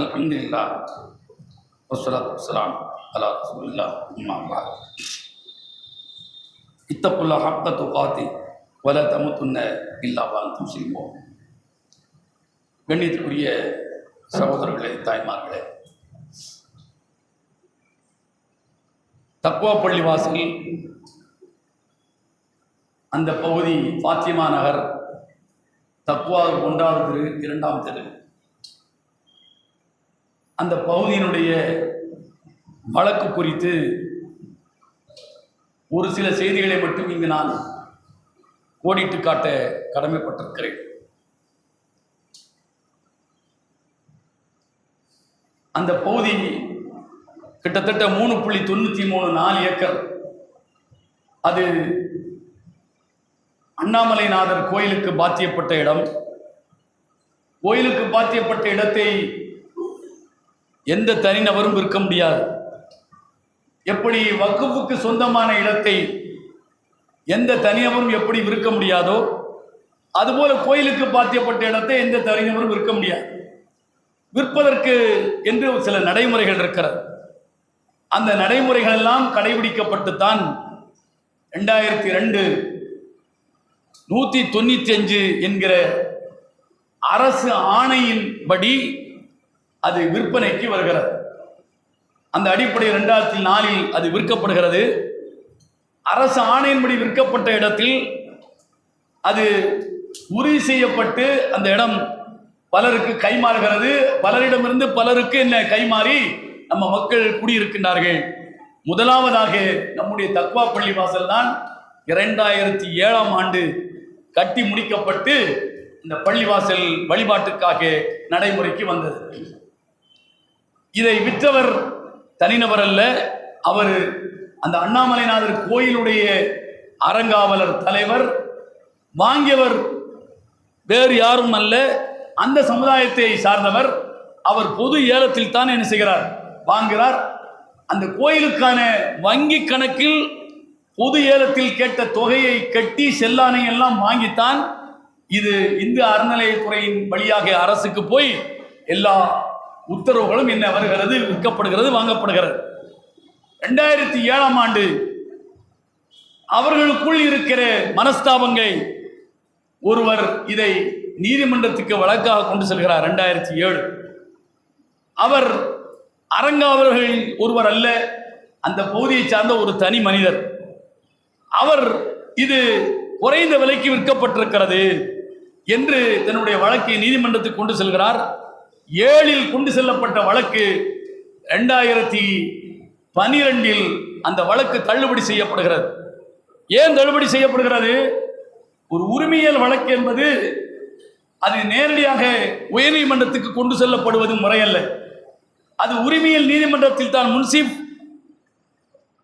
الحمد لله والصلاة والسلام على رسول الله أما بعد اتقوا الله حق تقاته ولا تموتن إلا وأنتم مسلمون கண்ணியத்துக்குரிய சகோதரர்களே தாய்மார்களே தக்குவா பள்ளிவாசல் அந்த பகுதி பாத்திமா நகர் தக்குவா ஒன்றாவது தெரு இரண்டாம் தெரு அந்த பகுதியினுடைய வழக்கு குறித்து ஒரு சில செய்திகளை மட்டும் இங்கு நான் கோடிட்டு காட்ட கடமைப்பட்டிருக்கிறேன். அந்த பகுதி கிட்டத்தட்ட மூணு புள்ளி தொண்ணூற்றி மூணு நாலு ஏக்கர். அது அண்ணாமலைநாதர் கோயிலுக்கு பாத்தியப்பட்ட இடம். கோயிலுக்கு பாத்தியப்பட்ட இடத்தை எந்த தனிநபரும் விற்க முடியாது. எப்படி வக்குவுக்கு சொந்தமான இடத்தை எந்த தனிநபரும் எப்படி விற்க முடியாதோ அதுபோல கோயிலுக்கு பாத்தியப்பட்ட இடத்தை எந்த தனிநபரும் விற்க முடியாது. விற்பதற்கு என்று சில நடைமுறைகள் இருக்கிறது. அந்த நடைமுறைகள் எல்லாம் கடைபிடிக்கப்பட்டுத்தான் ரெண்டாயிரத்தி ரெண்டு நூற்றி தொண்ணூற்றி அஞ்சு என்கிற அரசு ஆணையின்படி அது விற்பனைக்கு வருகிறது. அந்த அடிப்படை ரெண்டாயிரத்தி நாலில் அது விற்கப்படுகிறது. அரசு ஆணையின்படி விற்கப்பட்ட இடத்தில் அது உறுதி செய்யப்பட்டு அந்த இடம் பலருக்கு கைமாறுகிறது. பலரிடமிருந்து பலருக்கு என்ன கைமாறி நம்ம மக்கள் குடியிருக்கின்றார்கள். முதலாவதாக நம்முடைய தக்வா பள்ளி வாசல் தான் இரண்டாயிரத்தி ஏழாம் ஆண்டு கட்டி முடிக்கப்பட்டு இந்த பள்ளிவாசல் வழிபாட்டுக்காக நடைமுறைக்கு வந்தது. இதை விற்றவர் தனிநபர் அல்ல. அவர் அந்த அண்ணாமலைநாதர் கோயிலுடைய அறங்காவலர் தலைவர். வாங்கியவர் வேறு யாரும் அல்ல. அந்த சமுதாயத்தை சார்ந்தவர். அவர் பொது ஏலத்தில் தான் என்ன செய்கிறார்? வாங்குகிறார். அந்த கோயிலுக்கான வங்கி கணக்கில் பொது ஏலத்தில் கேட்ட தொகையை கட்டி செல்லானை எல்லாம் வாங்கித்தான். இது இந்து அறநிலையத்துறையின் வழியாக அரசுக்கு போய் எல்லா உத்தரவுகளும் என்ன வருகிறது? விற்கப்படுகிறது வாங்கப்படுகிறது. ரெண்டாயிரத்தி ஏழாம் ஆண்டு அவர்களுக்குள் இருக்கிற மனஸ்தாபங்கள் ஒருவர் இதை நீதிமன்றத்துக்கு வழக்காக கொண்டு செல்கிறார். ரெண்டாயிரத்தி ஏழு. அவர் அரங்காவலர்கள் ஒருவர் அல்ல அந்த பகுதியை சார்ந்த ஒரு தனி மனிதர். அவர் இது குறைந்த விலைக்கு விற்கப்பட்டிருக்கிறது என்று தன்னுடைய வழக்கை நீதிமன்றத்துக்கு கொண்டு செல்கிறார். ஏழில் கொண்டு செல்லப்பட்ட வழக்கு ரெண்டாயிரத்தி பனிரெண்டில் அந்த வழக்கு தள்ளுபடி செய்யப்படுகிறது. ஏன் தள்ளுபடி செய்யப்படுகிறது? ஒரு உரிமையல் வழக்கு என்பது அது நேரடியாக உயர்நீதிமன்றத்துக்கு கொண்டு செல்லப்படுவது முறையல்ல. அது உரிமையல் நீதிமன்றத்தில் தான் முன்சிப்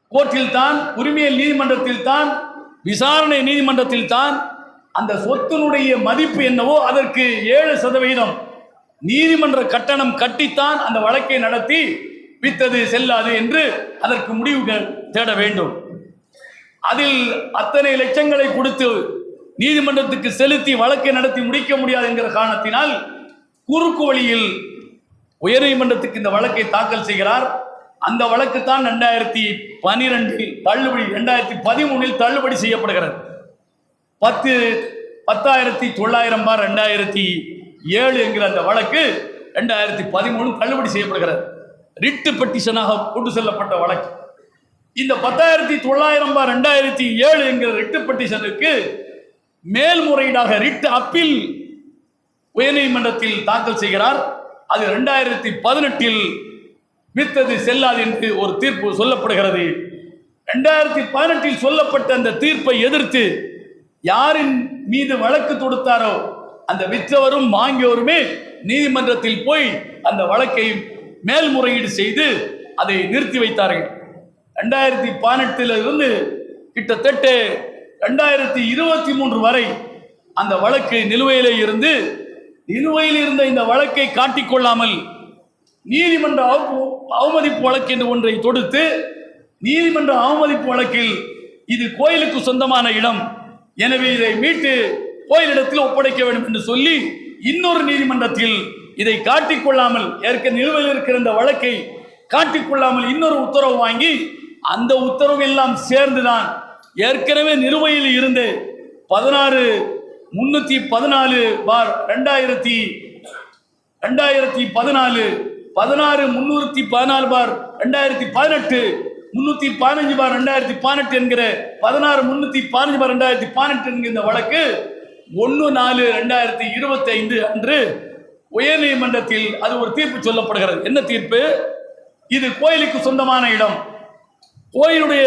கோர்ட்டில் தான் உரிமையல் நீதிமன்றத்தில் தான் விசாரணை நீதிமன்றத்தில் தான் அந்த சொத்தினுடைய மதிப்பு என்னவோ அதற்கு ஏழு சதவீதம். நீதிமன்ற கட்டணம் கட்டித்தான் அந்த வழக்கை நடத்தி வித்தது செல்லாது என்று அதற்கு முடிவுகள் தேட வேண்டும். அதில் அத்தனை லட்சங்களை கொடுத்து நீதிமன்றத்துக்கு செலுத்தி வழக்கை நடத்தி முடிக்க முடியாது என்கிற காரணத்தினால் குறுக்கு வழியில் உயர்நீதிமன்றத்துக்கு இந்த வழக்கை தாக்கல் செய்கிறார். அந்த வழக்கு தான் ரெண்டாயிரத்தி பனிரெண்டில் தள்ளுபடி ரெண்டாயிரத்தி பதிமூணில் தள்ளுபடி செய்யப்படுகிறது. பத்து பத்தாயிரத்தி தொள்ளாயிரம் பார் ரெண்டாயிரத்தி ஏழு என்கிற அந்த வழக்கு ரெண்டாயிரத்தி பதிமூணு தள்ளுபடி செய்யப்படுகிறது. ரிட்டு பெட்டிஷனாக கொண்டு செல்லப்பட்ட வழக்கு. இந்த பத்தாயிரத்தி தொள்ளாயிரம் பார் ரெண்டாயிரத்தி ஏழு என்கிற ரிட்டு பெட்டிஷனுக்கு மேல்முறையீடாக ரிட் அப்பீல் உயர்நீதிமன்றத்தில் தாக்கல் செய்கிறார். அது ரெண்டாயிரத்தி பதினெட்டில் வித்தது செல்லாது என்று ஒரு தீர்ப்பு சொல்லப்படுகிறது. ரெண்டாயிரத்தி பதினெட்டில் சொல்லப்பட்ட அந்த தீர்ப்பை எதிர்த்து யாரின் மீது வழக்கு தொடுத்தாரோ அந்த விற்றவரும் வாங்கியவருமே நீதிமன்றத்தில் போய் அந்த வழக்கை மேல்முறையீடு செய்து அதை நிறுத்தி வைத்தார்கள். ரெண்டாயிரத்தி பதினெட்டில் இருந்து கிட்டத்தட்ட ரெண்டாயிரத்தி இருபத்தி மூன்று வரை அந்த வழக்கு நிலுவையிலே இருந்து நிலுவையில் இருந்த இந்த வழக்கை காட்டிக்கொள்ளாமல் நீதிமன்ற அவமதிப்பு வழக்கு என்று ஒன்றை தொடுத்து நீதிமன்ற அவமதிப்பு வழக்கில் இது கோயிலுக்கு சொந்தமான இடம். எனவே இதை மீட்டு கோயிலிடத்தில் ஒப்படைக்க வேண்டும் என்று சொல்லி இன்னொரு நீதிமன்றத்தில் இதை காட்டிக்கொள்ளாமல் ஏற்க நிலுவையில் இருக்கிற இந்த வழக்கை காட்டிக்கொள்ளாமல் இன்னொரு உத்தரவு வாங்கி அந்த உத்தரவு எல்லாம் சேர்ந்துதான் ஏற்கனவே நிலுவையில் இருந்து பதினாறு முன்னூற்றி பதினாலு பார் ரெண்டாயிரத்தி ரெண்டாயிரத்தி பதினாலு பதினாறு முன்னூற்றி பதினாலு பார் ரெண்டாயிரத்தி பதினெட்டு முன்னூற்றி பதினஞ்சு பார் ரெண்டாயிரத்தி பதினெட்டு என்கிற பதினாறு முன்னூற்றி பதினஞ்சு பார் ரெண்டாயிரத்தி பதினெட்டு என்கிற இந்த வழக்கு ஒன்று நாலு ரெண்டாயிரத்தி இருபத்தி ஐந்து அன்று உயர்நீதிமன்றத்தில் அது ஒரு தீர்ப்பு சொல்லப்படுகிறது. என்ன தீர்ப்பு? இது கோயிலுக்கு சொந்தமான இடம். கோயிலுடைய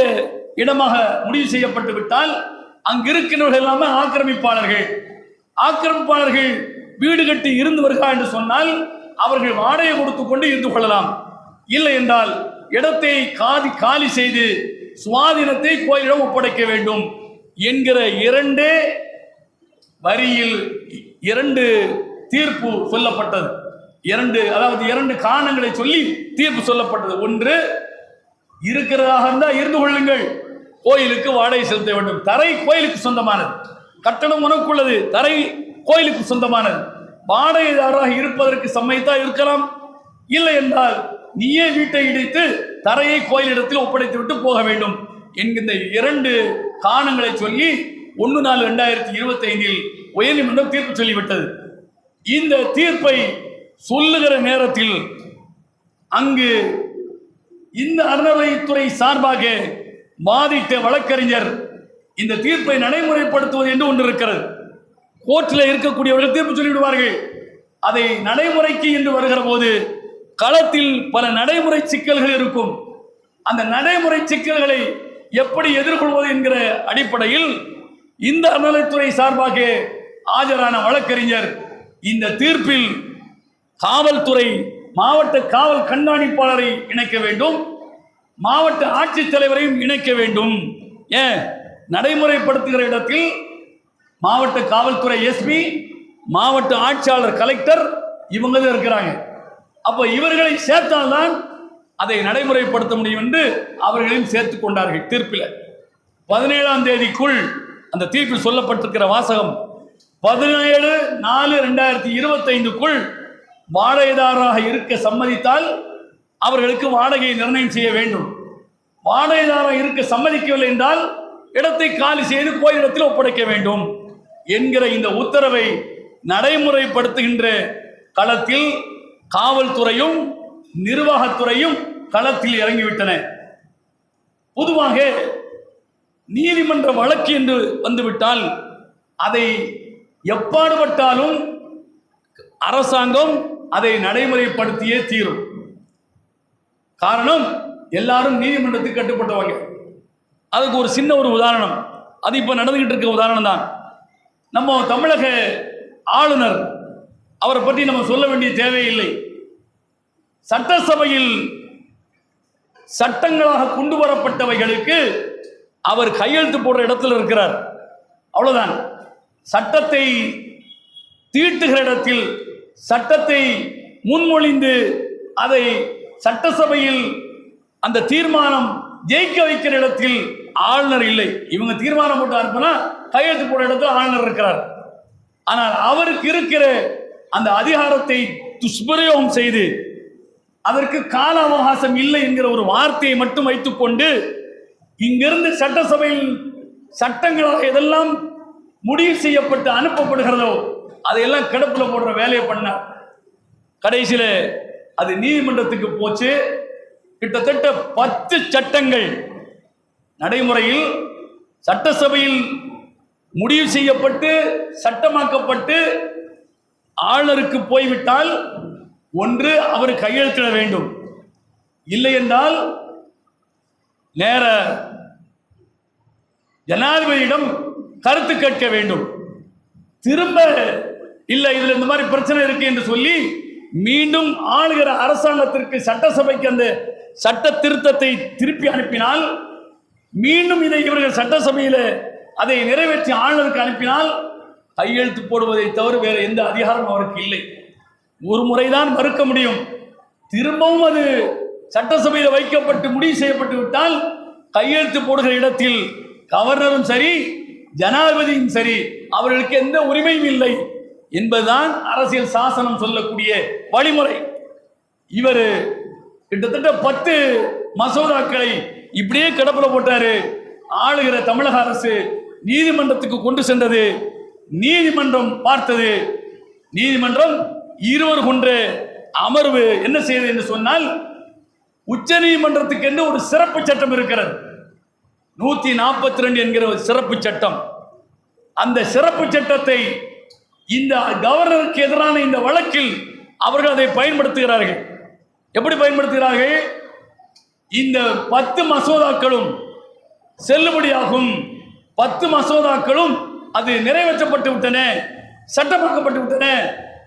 இடமாக முடிவு செய்யப்பட்டு விட்டால் அங்கு இருக்கின்றவர்கள் எல்லாமே ஆக்கிரமிப்பாளர்கள். ஆக்கிரமிப்பாளர்கள் வீடு கட்டி இருந்து வருகிறார் என்று சொன்னால் அவர்கள் வாடகை கொடுத்து கொண்டு இருந்து கொள்ளலாம். இல்லை என்றால் இடத்தை காதி காலி செய்து சுவாதீனத்தை கோயிலிடம் ஒப்படைக்க வேண்டும் என்கிற இரண்டே வரியில் இ- இரண்டு தீர்ப்பு சொல்லப்பட்டது. இரண்டு அதாவது இரண்டு காரணங்களை சொல்லி தீர்ப்பு சொல்லப்பட்டது. ஒன்று இருக்கிறதாக இருந்தால் இருந்து கொள்ளுங்கள். கோயிலுக்கு வாடகை செலுத்த வேண்டும். தரை கோயிலுக்கு சொந்தமானது. கட்டணம் உனக்குள்ளது. தரை கோயிலுக்கு சொந்தமானது. வாடகைதாராக இருப்பதற்கு சம்மதித்தா இருக்கலாம். இல்லை என்றால் நீயே வீட்டை இடித்து தரையை கோயிலிடத்தில் ஒப்படைத்து விட்டு போக வேண்டும் என்கின்ற இரண்டு காரணங்களை சொல்லி ஒன்று நாலு ரெண்டாயிரத்தி இருபத்தி ஐந்தில் உயர்நீதிமன்றம் தீர்ப்பு சொல்லிவிட்டது. இந்த தீர்ப்பை சொல்லுகிற நேரத்தில் அங்கு இந்த அறநிலையத்துறை சார்பாக வாதிட்ட வழக்கறிஞர் இந்த தீர்ப்பை நடைமுறைப்படுத்துவது என்று ஒன்று இருக்கிறது. கோர்ட்டில் இருக்கக்கூடியவர்கள் தீர்ப்பு சொல்லிவிடுவார்கள். அதை நடைமுறைக்கு என்று வருகிற போது களத்தில் பல நடைமுறை சிக்கல்கள் இருக்கும். அந்த நடைமுறை சிக்கல்களை எப்படி எதிர்கொள்வது என்கிற அடிப்படையில் இந்த அறநிலைத்துறை சார்பாக ஆஜரான வழக்கறிஞர் இந்த தீர்ப்பில் காவல்துறை மாவட்ட காவல் கண்காணிப்பாளரை இணைக்க வேண்டும் மாவட்ட ஆட்சித்தலைவரையும் இணைக்க வேண்டும் ஏன் நடைமுறைப்படுத்துகிற இடத்தில் மாவட்ட காவல்துறை எஸ்பி மாவட்ட ஆட்சியாளர் கலெக்டர் இவங்க தான் இருக்கிறாங்க. அப்போ இவர்களை சேர்த்தால்தான் அதை நடைமுறைப்படுத்த முடியும் என்று அவர்களையும் சேர்த்து கொண்டார்கள் தீர்ப்பில். பதினேழாம் தேதிக்குள் அந்த தீர்ப்பில் சொல்லப்பட்டிருக்கிற வாசகம் பதினேழு நாலு ரெண்டாயிரத்தி இருபத்தைந்துக்குள் வாடகைதாரராக இருக்க சம்மதித்தால் அவர்களுக்கு வாடகையை நிர்ணயம் செய்ய வேண்டும். வாடகைதாரராக இருக்க சம்மதிக்கவில்லை என்றால் இடத்தை காலி செய்து கோயிலிடத்தில் ஒப்படைக்க வேண்டும் என்கிற இந்த உத்தரவை நடைமுறைப்படுத்துகின்ற களத்தில் காவல்துறையும் நிர்வாகத்துறையும் களத்தில் இறங்கிவிட்டன. பொதுவாக நீதிமன்ற வழக்கு என்று வந்துவிட்டால் அதை எப்பாடுபட்டாலும் அரசாங்கம் அதை நடைமுறைப்படுத்தியே தீரும். காரணம் எல்லாரும் நீதிமன்றத்துக்கு கட்டுப்பட்டவங்க. அதுக்கு ஒரு சின்ன ஒரு உதாரணம். அது இப்போ நடந்துகிட்டு இருக்க உதாரணம் தான். நம்ம தமிழக ஆளுநர் அவரை பற்றி நம்ம சொல்ல வேண்டிய தேவையில்லை சட்டசபையில் சட்டங்களாக கொண்டு வரப்பட்டவைகளுக்கு அவர் கையெழுத்து போடுற இடத்துல இருக்கிறார். அவ்வளவுதான். சட்டத்தை தீட்டுகிற இடத்தில் சட்டத்தை முன்மொழிந்து அதை சட்டசபையில் அந்த தீர்மானம் ஜெயிக்க வைக்கிற இடத்தில் ஆளுநர் இல்லை. இவங்க தீர்மானம் போட்டு அனுப்புனா கையெழுத்து போடுற இடத்துல ஆளுநர் இருக்கிறார். ஆனால் அவருக்கு இருக்கிற அந்த அதிகாரத்தை துஷ்பிரயோகம் செய்து அதற்கு கால அவகாசம் இல்லை என்கிற ஒரு வார்த்தையை மட்டும் வைத்துக்கொண்டு இங்கிருந்து சட்டசபையில் சட்டங்களாக எதெல்லாம் முடிவு செய்யப்பட்டு அனுப்பப்படுகிறதோ அதையெல்லாம் கிடப்பில் போடுற வேலையை பண்ணார். கடைசியில் அது நீதிமன்றத்துக்கு போச்சு. கிட்டத்தட்ட பத்து சட்டங்கள் நடைமுறையில் சட்டசபையில் முடிவு செய்யப்பட்டு சட்டமாக்கப்பட்டு ஆளுநருக்கு போய்விட்டால் ஒன்று அவர் கையெழுத்திட வேண்டும். இல்லை என்றால் நேர ஜனாதிபதியிடம் கருத்து கேட்க வேண்டும். திரும்ப இல்லை இதில் இந்த மாதிரி பிரச்சனை இருக்கு என்று சொல்லி மீண்டும் ஆளுகிற அரசாங்கத்திற்கு சட்டசபைக்கு அந்த சட்ட திருத்தத்தை திருப்பி அனுப்பினால் மீண்டும் இதை இவர்கள் சட்டசபையில் அதை நிறைவேற்றி ஆளுநருக்கு அனுப்பினால் கையெழுத்து போடுவதை தவிர வேறு எந்த அதிகாரமும் அவருக்கு இல்லை. ஒரு முறைதான் மறுக்க முடியும். திரும்பவும் அது சட்டசபையில் வைக்கப்பட்டு முடிவு செய்யப்பட்டு விட்டால் கையெழுத்து போடுகிற இடத்தில் கவர்னரும் சரி ஜனாதிபதியும் சரி அவர்களுக்கு எந்த உரிமையும் இல்லை என்பதுதான் அரசியல் சாசனம் சொல்லக்கூடிய வழிமுறை. இவர் கிட்டத்தட்ட பத்து மசோதாக்களை இப்படியே கிடப்பில் போட்டாரு. ஆளுகிற தமிழக அரசு நீதிமன்றத்துக்கு கொண்டு சென்றது நீதிமன்றம் பார்த்தது. நீதிமன்றம் இருவர் கொன்ற அமர்வு என்ன செய்தது என்று சொன்னால் உச்ச நீதிமன்றத்துக்கு என்று ஒரு சிறப்பு சட்டம் இருக்கிறது. நூத்தி நாற்பத்தி ரெண்டு என்கிற ஒரு சிறப்பு சட்டம். அந்த சிறப்பு சட்டத்தை இந்த கவர்னருக்கு எதிரான இந்த வழக்கில் அவர்கள் அதை பயன்படுத்துகிறார்கள். எப்படி பயன்படுத்துகிறார்கள்? இந்த பத்து மசோதாக்களும் செல்லுபடியாகும் பத்து மசோதாக்களும் அது நிறைவேற்றப்பட்டு விட்டன சட்டமாக்கப்பட்டு விட்டன.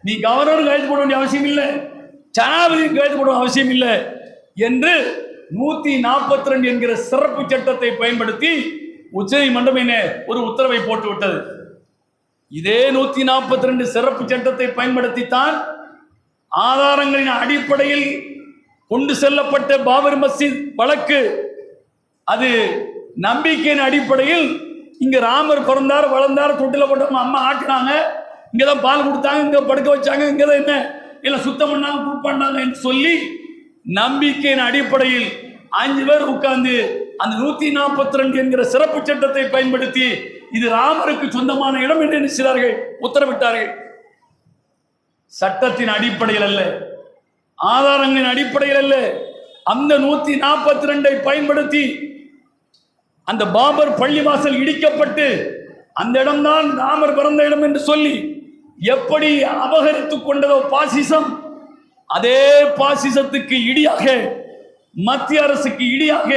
நீ கவர்னரும் கைது போட வேண்டிய அவசியம் இல்லை ஜனாதிபதியும் கைது போட அவசியம் இல்லை என்று நூத்தி நாற்பத்தி ரெண்டு என்கிற சிறப்பு சட்டத்தை பயன்படுத்தி உச்சநீதிமன்றம் என்ன ஒரு உத்தரவை போட்டு விட்டது இதே நூத்தி நாற்பத்தி ரெண்டு சிறப்பு சட்டத்தை பயன்படுத்தித்தான் ஆதாரங்களின் அடிப்படையில் கொண்டு செல்லப்பட்ட பாபர் மஸ்ஜித் வழக்கு. அது நம்பிக்கையின் அடிப்படையில் இங்க ராமர் பிறந்தார் வளர்ந்தார் தொட்டில போட்டவங்க அம்மா ஆட்டினாங்க. இங்கே தான் பால் கொடுத்தாங்க இங்க படுக்க வச்சாங்க இங்கே தான் என்ன? இல்லை சுத்தம் பண்ணாங்க குக் பண்ணாங்க என்று சொல்லி நம்பிக்கையின் அடிப்படையில் அஞ்சு பேர் உட்கார்ந்து அந்த நூத்தி நாற்பத்தி ரெண்டு என்கிற சிறப்பு சட்டத்தை பயன்படுத்தி இது ராமருக்கு சொந்தமான இடம் என்று நினைச்சார்கள் உத்தரவிட்டார்கள். சட்டத்தின் அடிப்படையில் அல்ல ஆதாரங்களின் அடிப்படையில் அல்ல அந்த நூத்தி நாற்பத்தி ரெண்டை பயன்படுத்தி அந்த பாபர் பள்ளிவாசல் இடிக்கப்பட்டு அந்த இடம்தான் ராமர் பிறந்த இடம் என்று சொல்லி எப்படி அபகரித்துக் கொண்டதோ பாசிசம் அதே பாசிசத்துக்கு இடியாக மத்திய அரசுக்கு இடியாக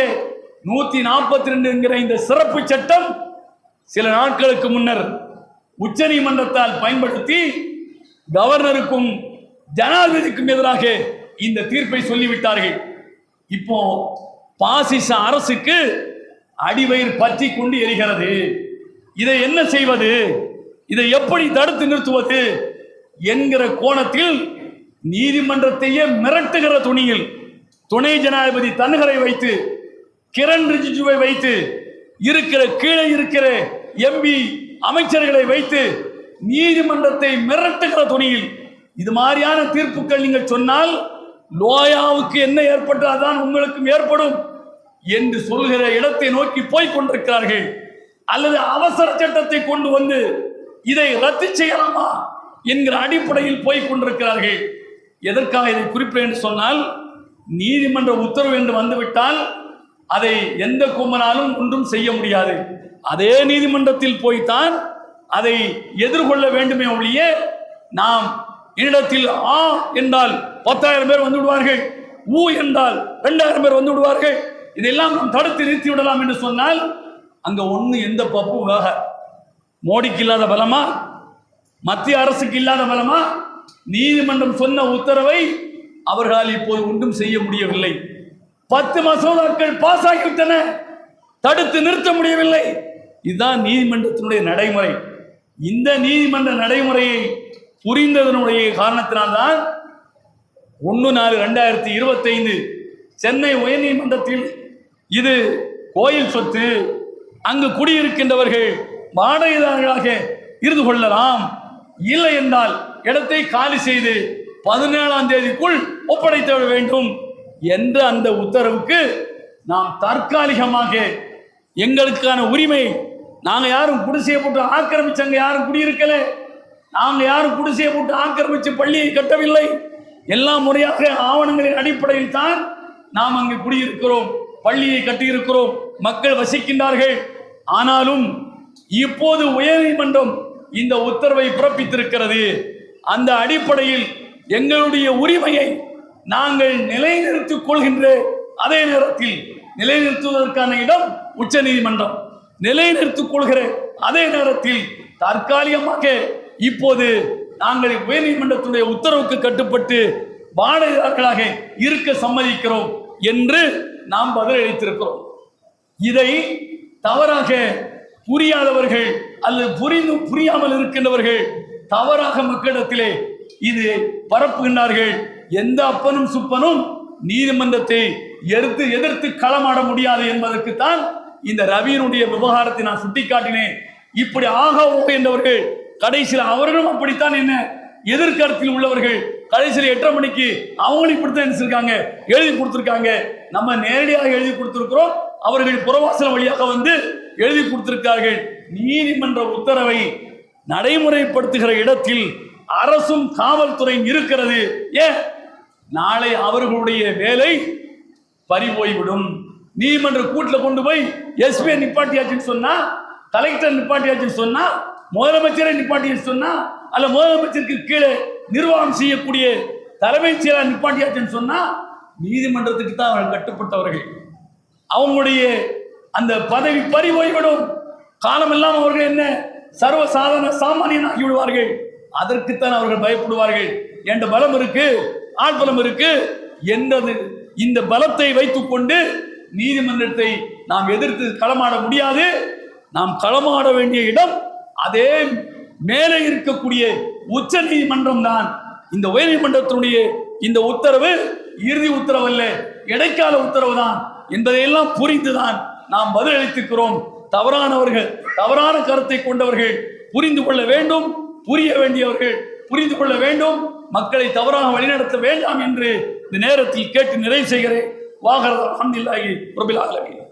நூத்தி நாற்பத்தி ரெண்டு என்கிற இந்த சிறப்பு சட்டம் சில நாட்களுக்கு முன்னர் உச்சநீதிமன்றத்தால் பயன்படுத்தி கவர்னருக்கும் ஜனாதிபதிக்கும் எதிராக இந்த தீர்ப்பை சொல்லிவிட்டார்கள். இப்போ பாசிச அரசுக்கு அடிவயிறு பற்றி கொண்டு எரிகிறது. இதை என்ன செய்வது? இதை எப்படி தடுத்து நிறுத்துவது? என்கிற கோணத்தில் நீதிமன்றத்தையே மிரட்டுகிற துணியில் துணை ஜனாதிபதி தன்கரை வைத்து கிரண் ரிஜிஜுவை வைத்து இருக்கிற கீழே இருக்கிற எம்பி அமைச்சர்களை வைத்து நீதிமன்றத்தை மிரட்டுகிற துணியில் இது மாதிரியான தீர்ப்புகள் நீங்கள் சொன்னால் லோயாவுக்கு என்ன ஏற்பட்டு அதான் உங்களுக்கும் ஏற்படும் என்று சொல்கிற இடத்தை நோக்கி போய் கொண்டிருக்கிறார்கள். அல்லது அவசர சட்டத்தை கொண்டு வந்து இதை ரத்து செய்யலாமா என்கிற அடிப்படையில் போய் கொண்டிருக்கிறார்கள். எதற்காக இதை குறிப்பிட்டேன் என்று சொன்னால் நீதிமன்ற உத்தரவு என்று வந்துவிட்டால் அதை எந்த கும்பனாலும் ஒன்றும் செய்ய முடியாது. அதே நீதிமன்றத்தில் போய்த்தான் அதை எதிர்கொள்ள வேண்டுமே ஒழிய நாம் என்னிடத்தில் ஆ என்றால் பத்தாயிரம் பேர் வந்து விடுவார்கள் ஊ என்றால் ரெண்டாயிரம் பேர் வந்து விடுவார்கள். இதெல்லாம் நாம் தடுத்து நிறுத்தி விடலாம் என்று சொன்னால் அங்க ஒன்று எந்த பப்பும் வேக. மோடிக்கு இல்லாத பலமா? மத்திய அரசுக்கு இல்லாத பலமா? நீதிமன்றம் சொன்ன உத்தரவை அவர்களால் இப்போது ஒன்றும் செய்ய முடியவில்லை. பத்து மசோதாக்கள் பாஸ் ஆகிவிட்டன தடுத்து நிறுத்த முடியவில்லை. இதுதான் நீதிமன்றத்தினுடைய நடைமுறை. இந்த நீதிமன்ற நடைமுறையை புரிந்ததனுடைய காரணத்தினால்தான் ஒன்று நாலு ரெண்டாயிரத்தி இருபத்தைந்து சென்னை உயர்நீதிமன்றத்தில் இது கோயில் சொத்து அங்கு குடியிருக்கின்றவர்கள் வாடகைதாரர்களாக இருந்து கொள்ளலாம். இல்லை என்றால் இடத்தை காலி செய்து பதினேழாம் தேதிக்குள் ஒப்படைத்து விட வேண்டும் என்ற அந்த உத்தரவுக்கு நாம் தற்காலிகமாக எங்களுக்கான உரிமை. நாங்கள் யாரும் குடிசையை போட்டு ஆக்கிரமிச்சங்க யாரும் குடியிருக்கல. நாங்கள் யாரும் குடிசையை போட்டு ஆக்கிரமிச்சு பள்ளியை கட்டவில்லை. எல்லா முறையாக ஆவணங்களின் அடிப்படையில் தான் நாம் அங்கு குடியிருக்கிறோம் பள்ளியை கட்டியிருக்கிறோம் மக்கள் வசிக்கின்றார்கள். ஆனாலும் இப்போது உயர்நீதிமன்றம் இந்த உத்தரவை பிறப்பித்திருக்கிறது. அந்த அடிப்படையில் எங்களுடைய உரிமையை நாங்கள் நிலைநிறுத்திக் கொள்கின்ற அதே நேரத்தில் நிலைநிறுத்துவதற்கான இடம் உச்சநீதிமன்றம். நிலைநிறுத்திக் கொள்கிற அதே நேரத்தில் தற்காலிகமாக இப்போது நாங்கள் உயர்நீதிமன்றத்துடைய உத்தரவுக்கு கட்டுப்பட்டு வாடகையாளர்களாக இருக்க சம்மதிக்கிறோம் என்று நாம் பதிலளித்திருக்கிறோம். இதை தவறாக புரியாதவர்கள் அல்லது புரிந்து புரியாமல் இருக்கின்றவர்கள் தவறாக மக்களிடத்திலே இது பரப்புகின்றார்கள். எந்த அப்பனும் சுப்பனும் நீதிமன்றத்தை எதிர்த்து எதிர்த்து களமாட முடியாது என்பதற்குத்தான் இந்த ரவியினுடைய விவகாரத்தை நான் சுட்டிக்காட்டினேன். இப்படி ஆக ஓ என்றவர்கள் கடைசியில் அவர்களும் அப்படித்தான் என்ன எதிர்கருத்தில் உள்ளவர்கள் கடைசியில் எட்டரை மணிக்கு அவங்களும் இப்படித்தான் நினைச்சிருக்காங்க. எழுதி கொடுத்துருக்காங்க. நம்ம நேரடியாக எழுதி கொடுத்துருக்கிறோம். அவர்கள் புறவாசல் வழியாக வந்து எழுதி கொடுத்திருக்கார்கள் நீதிமன்ற உத்தரவை நடைமுறைப்படுத்துகிற இடத்தில் அரசும் காவல்துறையும் இருக்கிறது. ஏன்? நாளை அவர்களுடைய வேலை பறி போய்விடும் நீதிமன்ற கூட்டில் கொண்டு போய் எஸ்பிஐ நிப்பாட்டியாச்சுன்னு சொன்னா கலெக்டர் நிப்பாட்டியாச்சுன்னு சொன்னா முதலமைச்சரை நிப்பாட்டின்னு சொன்னா அல்ல முதலமைச்சருக்கு கீழே நிர்வாகம் செய்யக்கூடிய தலைமைச் செயலாளர் நிப்பாட்டியாச்சுன்னு சொன்னா நீதிமன்றத்துக்கு தான் அவர்கள் கட்டுப்பட்டவர்கள். அவங்களுடைய அந்த பதவி பறி போய்விடும் காலமெல்லாம் அவர்கள் என்ன? சர்வ சாதாரண சாமானியனாகி விடுவார்கள். அதற்குத்தான் அவர்கள் பயப்படுவார்கள். என்ற பலம் இருக்கு ஆட்பலம் இருக்கு. என்றது இந்த பலத்தை வைத்துக்கொண்டு நீதிமன்றத்தை நாம் எதிர்த்து களமாட முடியாது. நாம் களமாட வேண்டிய இடம் அதே மேலே இருக்கக்கூடிய உச்ச நீதிமன்றம் தான். இந்த உயர்நீதிமன்றத்தினுடைய இந்த உத்தரவு இறுதி உத்தரவு அல்ல இடைக்கால உத்தரவு தான். என்பதையெல்லாம் புரிந்துதான் நாம் பதிலளித்திருக்கிறோம். தவறானவர்கள் தவறான கருத்தை கொண்டவர்கள் புரிந்து கொள்ள வேண்டும் புரிய வேண்டியவர்கள் புரிந்து கொள்ள வேண்டும். மக்களை தவறாக வழிநடத்த வேண்டாம் என்று இந்த நேரத்தில் கேட்டு நிறைவு செய்கிறேன். வாகரத் அஹமதுல்லாஹி ரபில் ஆலமீன்.